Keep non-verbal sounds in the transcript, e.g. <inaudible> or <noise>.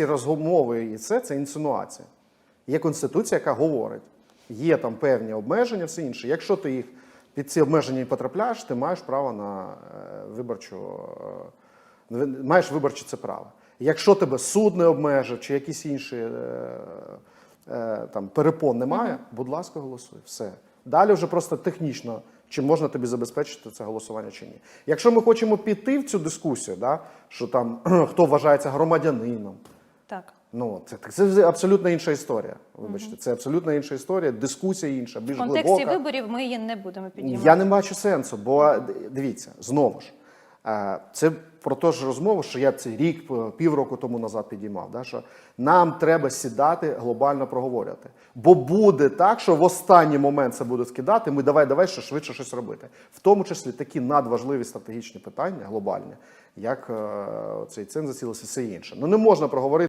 ці розмови і це, це інсинуація. Є конституція, яка говорить, є там певні обмеження, все інше. Якщо ти їх під ці обмеження потрапляєш, ти маєш право на е, виборчу, е, маєш виборче це право. Якщо тебе суд не обмежив чи якісь інші е, там перепон немає, будь ласка, голосуй. Все. Далі вже просто технічно, чи можна тобі забезпечити це голосування чи ні. Якщо ми хочемо піти в цю дискусію, да, що там <clears throat> хто вважається громадянином, Так. ну це, це абсолютно інша історія. Вибачте, це абсолютно інша історія, дискусія інша, більш В контексті глибока. виборів ми її не будемо піднімати. Я не бачу сенсу, бо дивіться, знову ж, е, це про те ж розмову, що я цей рік, півроку тому назад підіймав. Да, що нам треба сідати, глобально проговорювати. Бо буде так, що в останній момент це буде скидати. Ми давай, давай що швидше щось робити. В тому числі такі надважливі стратегічні питання, глобальні, як е, цей цензацілість і все інше. Ну не можна проговорити.